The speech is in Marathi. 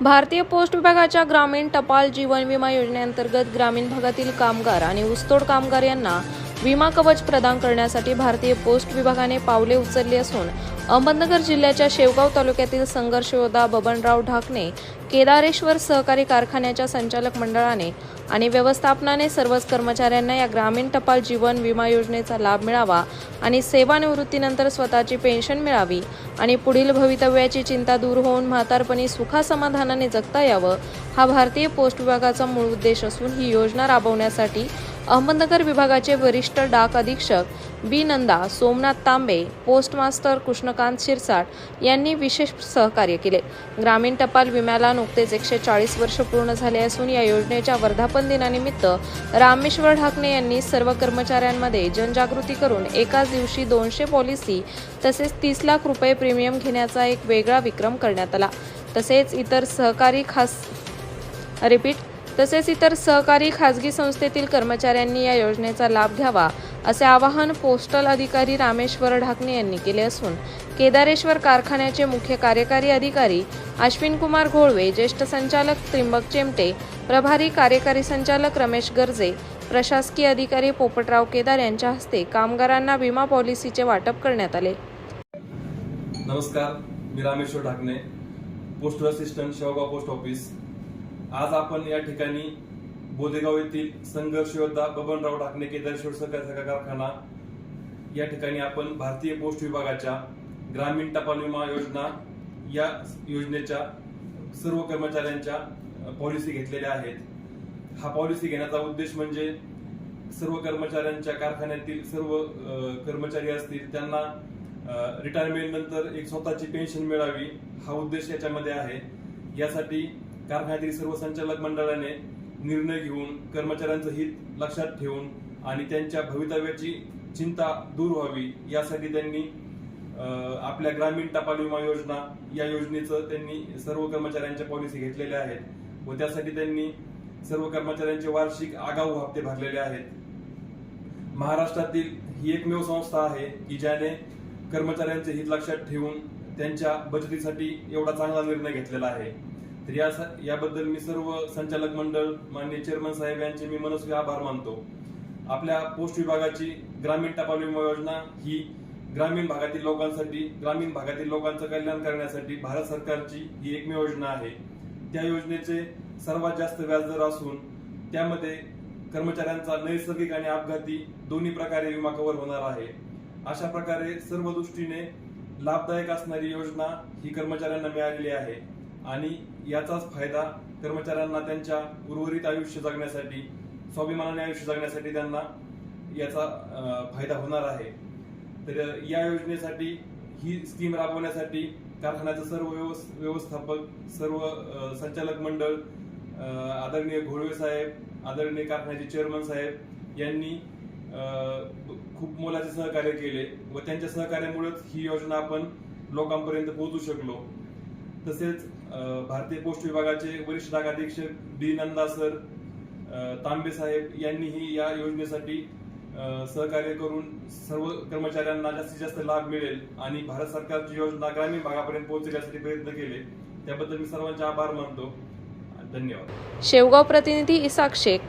भारतीय पोस्ट विभागाच्या ग्रामीण टपाल जीवन विमा योजनेअंतर्गत ग्रामीण भागातील कामगार आणि ऊसतोड कामगार यांना विमा कवच प्रदान करण्यासाठी भारतीय पोस्ट विभागाने पावले उचलली असून अहमदनगर जिल्ह्याच्या शेवगाव तालुक्यातील संघर्ष योद्धा बबनराव ढाकणे केदारेश्वर सहकारी कारखान्याच्या संचालक मंडळाने आणि व्यवस्थापनाने सर्वच कर्मचाऱ्यांना या ग्रामीण टपाल जीवन विमा योजनेचा लाभ मिळावा आणि सेवानिवृत्तीनंतर स्वतःची पेन्शन मिळावी आणि पुढील भवितव्याची चिंता दूर होऊन म्हातारपणी सुखासमाधानाने जगता यावं हा भारतीय पोस्ट विभागाचा मूळ उद्देश असून ही योजना राबवण्यासाठी अहमदनगर विभागाचे वरिष्ठ डाक अधीक्षक बी. नंदा सोमनाथ तांबे पोस्टमास्टर कृष्णकांत शिरसाट यांनी विशेष सहकार्य केले. ग्रामीण टपाल विम्याला नुकतेच एकशे चाळीस वर्ष पूर्ण झाले असून या योजनेच्या वर्धापन दिनानिमित्त रामेश्वर ढाकणे यांनी सर्व कर्मचाऱ्यांमध्ये जनजागृती करून एकाच दिवशी दोनशे पॉलिसी तसेच तीस लाख रुपये प्रीमियम घेण्याचा एक वेगळा विक्रम करण्यात आला. तसेच इतर सहकारी खास रिपीट तसेच इतर सहकारी खाजगी संस्थेतील कर्मचाऱ्यांनी या योजनेचा लाभ घ्यावा असे आवाहन पोस्टल अधिकारी रामेश्वर ढाकणे यांनी केले असून केदारेश्वर कारखान्याचे मुख्य कार्यकारी अधिकारी अश्विन कुमार घोळवे ज्येष्ठ संचालक त्रिंबक चेमटे प्रभारी कार्यकारी संचालक रमेश गर्जे प्रशासकीय अधिकारी पोपटराव केदार यांच्या हस्ते कामगारांना विमा पॉलिसीचे वाटप करण्यात आले. नमस्कार मी Rameshwar Dhakane postal assistant Shevgaon post office आज आपण या ठिकाणी बोदेगाव येथील संघर्ष योद्धा बबनराव ढाकणे केदारेश्वर सहकारी साखर कारखाना या ठिकाणी आपण भारतीय पोस्ट विभागाच्या ग्रामीण टपाल विमा योजना या योजनेच्या सर्व कर्मचाऱ्यांच्या पॉलिसी घेतलेल्या आहेत. हा पॉलिसी घेण्याचा उद्देश म्हणजे सर्व कर्मचाऱ्यांच्या कारखान्यातील सर्व कर्मचारी असतील त्यांना रिटायरमेंट नंतर एक स्वतःची पेन्शन मिळावी हा उद्देश याच्यामध्ये आहे. यासाठी कारखान्यातील सर्व संचालक मंडळाने निर्णय घेऊन कर्मचाऱ्यांचं हित लक्षात ठेवून आणि त्यांच्या भवितव्याची चिंता दूर व्हावी यासाठी त्यांनी आपल्या ग्रामीण टपाल विमा योजना या योजनेचं त्यांनी सर्व कर्मचाऱ्यांच्या पॉलिसी घेतलेल्या आहेत व त्यासाठी त्यांनी सर्व कर्मचाऱ्यांचे वार्षिक आगाऊ हप्ते भरलेले आहेत. महाराष्ट्रातील ही एकमेव संस्था आहे की ज्याने कर्मचाऱ्यांचे हित लक्षात ठेवून त्यांच्या बचतीसाठी एवढा चांगला निर्णय घेतलेला आहे. तर या याबद्दल मी सर्व संचालक मंडळ माननीय चेअरमन साहेब यांचे मी मनस्वी आभार मानतो. आपल्या पोस्ट विभागाची ग्रामीण टपाल विमा योजना ही ग्रामीण भागातील लोकांसाठी ग्रामीण भागातील लोकांचं कल्याण करण्यासाठी भारत सरकारची ही एकमेव योजना आहे. त्या योजनेचे सर्वात जास्त व्याजदर असून त्यामध्ये कर्मचाऱ्यांचा नैसर्गिक आणि अपघाती दोन्ही प्रकारे विमा कव्हर होणार आहे. अशा प्रकारे सर्व दृष्टीने लाभदायक असणारी योजना ही कर्मचाऱ्यांना मिळालेली आहे. आणि याचाच फायदा कर्मचाऱ्यांना त्यांच्या उर्वरित आयुष्य जगण्यासाठी स्वाभिमानाने आयुष्य जगण्यासाठी त्यांना याचा फायदा होणार आहे. तर या योजनेसाठी ही स्कीम राबवण्यासाठी कारखान्याचं सर्व व्यवस्थापक सर्व संचालक मंडळ आदरणीय घोळवे साहेब आदरणीय कारखान्याचे चेअरमन साहेब यांनी खूप मोलाचे सहकार्य केले व त्यांच्या सहकार्यामुळेच ही योजना आपण लोकांपर्यंत पोहोचू शकलो. तसेच भारतीय पोस्ट विभागाचे वरिष्ठ डाक डी नंदा सर तांबे साहेब यांनीही या योजनेसाठी सहकार्य करून सर्व कर्मचाऱ्यांना जास्तीत जास्त लाभ मिळेल आणि भारत सरकारची योजना ग्रामीण भागापर्यंत पोहोचण्यासाठी प्रयत्न केले. त्याबद्दल मी सर्वांचे आभार मानतो. धन्यवाद. शेवगाव प्रतिनिधी इसाक शेख.